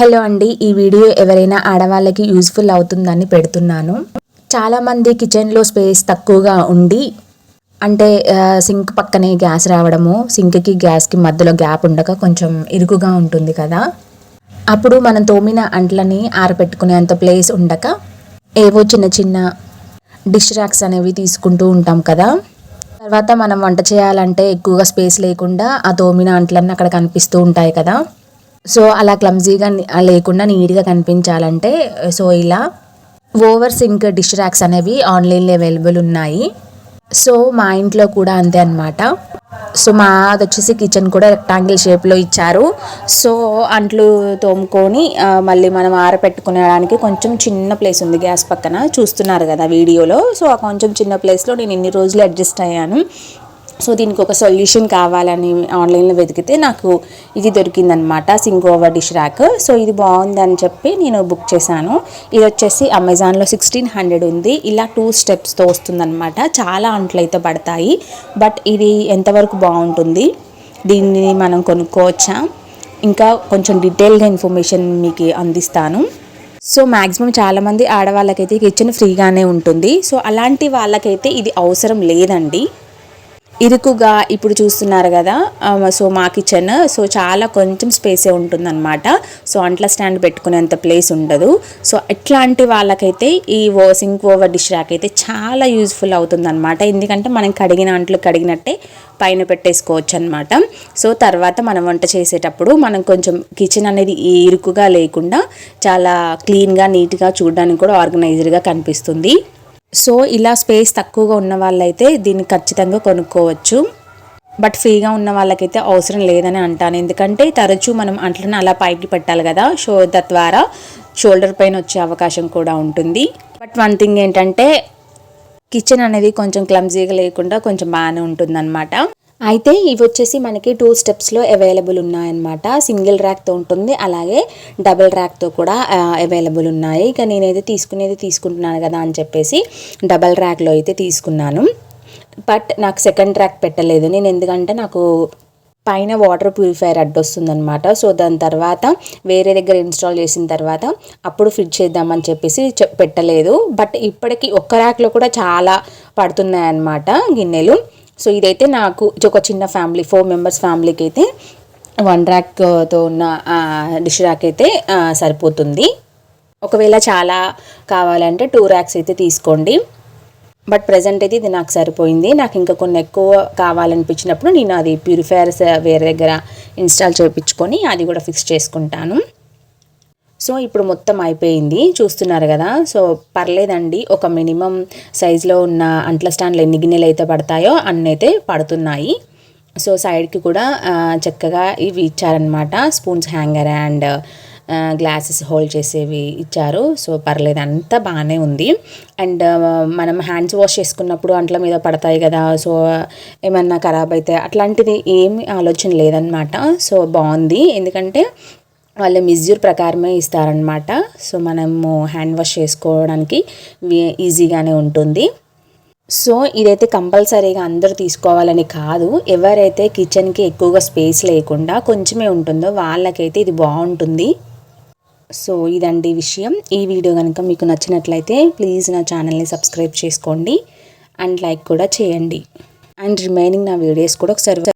Hello అండి ఈ video ఎవరైనా ఆడవాళ్ళకి యూజ్ఫుల్ అవుతుందని పెడుతున్నాను. చాలామంది కిచెన్లో స్పేస్ తక్కువగా ఉండి అంటే సింక్ పక్కనే గ్యాస్ రావడము సింక్కి గ్యాస్కి మధ్యలో గ్యాప్ ఉండక కొంచెం ఇరుకుగా ఉంటుంది కదా. అప్పుడు మనం తోమిన అంట్లని ఆరపెట్టుకునేంత ప్లేస్ ఉండక ఏవో చిన్న చిన్న డిష్ ర్యాక్స్ అనేవి తీసుకుంటూ ఉంటాం కదా. తర్వాత మనం వంట చేయాలంటే ఎక్కువగా స్పేస్ లేకుండా ఆ తోమిన అంట్లన్నీ అక్కడ కనిపిస్తూ ఉంటాయి కదా. సో అలా క్లమ్జీగా లేకుండా నీట్గా కనిపించాలంటే సో ఇలా ఓవర్ సింక్ డిష్ ర్యాక్స్ అనేవి ఆన్లైన్లో అవైలబుల్ ఉన్నాయి. సో మా ఇంట్లో కూడా అంతే అనమాట సో మాది వచ్చేసి కిచెన్ కూడా రెక్టాంగిల్ షేప్లో ఇచ్చారు. సో అంట్లు తోముకొని మళ్ళీ మనం ఆరపెట్టుకునేడానికి కొంచెం చిన్న ప్లేస్ ఉంది గ్యాస్ పక్కన. చూస్తున్నారు కదా వీడియోలో. సో ఆ కొంచెం చిన్న ప్లేస్లో నేను ఇన్ని రోజులు అడ్జస్ట్ అయ్యాను. సో దీనికి ఒక సొల్యూషన్ కావాలని ఆన్లైన్లో వెతికితే నాకు ఇది దొరికిందనమాట sink over dish rack. So ఇది బాగుంది అని చెప్పి నేను బుక్ చేశాను. ఇది వచ్చేసి అమెజాన్లో సిక్స్టీన్ హండ్రెడ్ ఉంది. ఇలా టూ స్టెప్స్తో వస్తుందన్నమాట చాలా అంట్లు అయితే పడతాయి. బట్ ఇది ఎంతవరకు బాగుంటుంది? దీన్ని మనం కొనుక్కోవచ్చా? ఇంకా కొంచెం డీటెయిల్గా ఇన్ఫర్మేషన్ మీకు అందిస్తాను. సో మ్యాక్సిమం చాలామంది ఆడవాళ్ళకైతే కిచెన్ ఫ్రీగానే ఉంటుంది. సో అలాంటి వాళ్ళకైతే ఇది అవసరం లేదండి. ఇరుకుగా ఇప్పుడు చూస్తున్నారు కదా సో మా కిచెన్ సో చాలా కొంచెం స్పేసే ఉంటుందన్నమాట. సో అంట్ల స్టాండ్ పెట్టుకునేంత ప్లేస్ ఉండదు. సో ఇట్లాంటి వాళ్ళకైతే ఈ ఓ సింక్ ఓవర్ డిష్ ర్యాక్ అయితే చాలా యూజ్ఫుల్ అవుతుందన్నమాట. ఎందుకంటే మనం కడిగిన అంట్లు కడిగినట్టే పైన పెట్టేసుకోవచ్చు అనమాట సో తర్వాత మనం వంట చేసేటప్పుడు మనం కొంచెం కిచెన్ అనేది ఇరుకుగా లేకుండా చాలా క్లీన్గా నీట్గా చూడడానికి కూడా ఆర్గనైజర్గా కనిపిస్తుంది. సో ఇలా స్పేస్ తక్కువగా ఉన్న వాళ్ళైతే దీన్ని ఖచ్చితంగా కొనుక్కోవచ్చు. బట్ ఫ్రీగా ఉన్న వాళ్ళకైతే అవసరం లేదని అంటాను. ఎందుకంటే తరచూ మనం అంట్లను అలా పైకి పెట్టాలి కదా. సో తద్వారా షోల్డర్ పైన వచ్చే అవకాశం కూడా ఉంటుంది. బట్ వన్ థింగ్ ఏంటంటే కిచెన్ అనేది కొంచెం క్లమ్జీగా లేకుండా కొంచెం బాగానే ఉంటుందన్నమాట. అయితే ఇవి వచ్చేసి మనకి టూ స్టెప్స్లో అవైలబుల్ ఉన్నాయన్నమాట. సింగిల్ ర్యాక్తో ఉంటుంది అలాగే డబుల్ ర్యాక్తో కూడా అవైలబుల్ ఉన్నాయి. ఇక నేనైతే తీసుకునేది తీసుకుంటున్నాను కదా అని చెప్పేసి డబల్ ర్యాక్లో అయితే తీసుకున్నాను. బట్ నాకు సెకండ్ ర్యాక్ పెట్టలేదు. నేను ఎందుకంటే నాకు పైన వాటర్ ప్యూరిఫైయర్ అడ్డు సో దాని తర్వాత వేరే దగ్గర ఇన్స్టాల్ చేసిన తర్వాత అప్పుడు ఫిట్ చేద్దామని చెప్పేసి పెట్టలేదు. బట్ ఇప్పటికి ఒక్క ర్యాక్లో కూడా చాలా పడుతున్నాయి అన్నమాట గిన్నెలు. సో ఇదైతే నాకు ఒక చిన్న ఫ్యామిలీ ఫోర్ మెంబర్స్ ఫ్యామిలీకి అయితే వన్ ర్యాక్తో ఉన్న డిష్ ర్యాక్ అయితే సరిపోతుంది. ఒకవేళ చాలా కావాలంటే టూ ర్యాక్స్ అయితే తీసుకోండి. బట్ ప్రజెంట్ అయితే ఇది నాకు సరిపోయింది. నాకు ఇంకా కొన్ని ఎక్కువ కావాలనిపించినప్పుడు నేను అది ప్యూరిఫైయర్స్ వేరే దగ్గర ఇన్స్టాల్ చేయించుకొని అది కూడా ఫిక్స్ చేసుకుంటాను. సో ఇప్పుడు మొత్తం అయిపోయింది చూస్తున్నారు కదా. సో పర్లేదండి ఒక మినిమం సైజులో ఉన్న అంట్ల స్టాండ్లు ఎన్ని గిన్నెలు అయితే పడతాయో అన్నైతే పడుతున్నాయి. సో సైడ్కి కూడా చక్కగా ఇవి ఇచ్చారనమాట spoons hanger and glasses hold చేసేవి ఇచ్చారు. సో పర్లేదు అంతా బాగానే ఉంది. అండ్ మనం హ్యాండ్స్ వాష్ చేసుకున్నప్పుడు అంట్ల మీద పడతాయి కదా. సో ఏమన్నా ఖరాబ్ అయితే అట్లాంటిది ఏమి ఆలోచన లేదనమాట సో బాగుంది. ఎందుకంటే వాళ్ళ మిజ్యూర్ ప్రకారమే ఇస్తారనమాట సో మనము హ్యాండ్ వాష్ చేసుకోవడానికి ఈజీగానే ఉంటుంది. సో ఇదైతే కంపల్సరీగా అందరూ తీసుకోవాలని కాదు. ఎవరైతే కిచెన్కి ఎక్కువగా స్పేస్ లేకుండా కొంచెమే ఉంటుందో వాళ్ళకైతే ఇది బాగుంటుంది. సో ఇదండి విషయం. ఈ వీడియో కనుక మీకు నచ్చినట్లయితే ప్లీజ్ నా ఛానల్ని సబ్స్క్రైబ్ చేసుకోండి. అండ్ లైక్ కూడా చేయండి. అండ్ రిమైనింగ్ నా వీడియోస్ కూడా ఒకసారి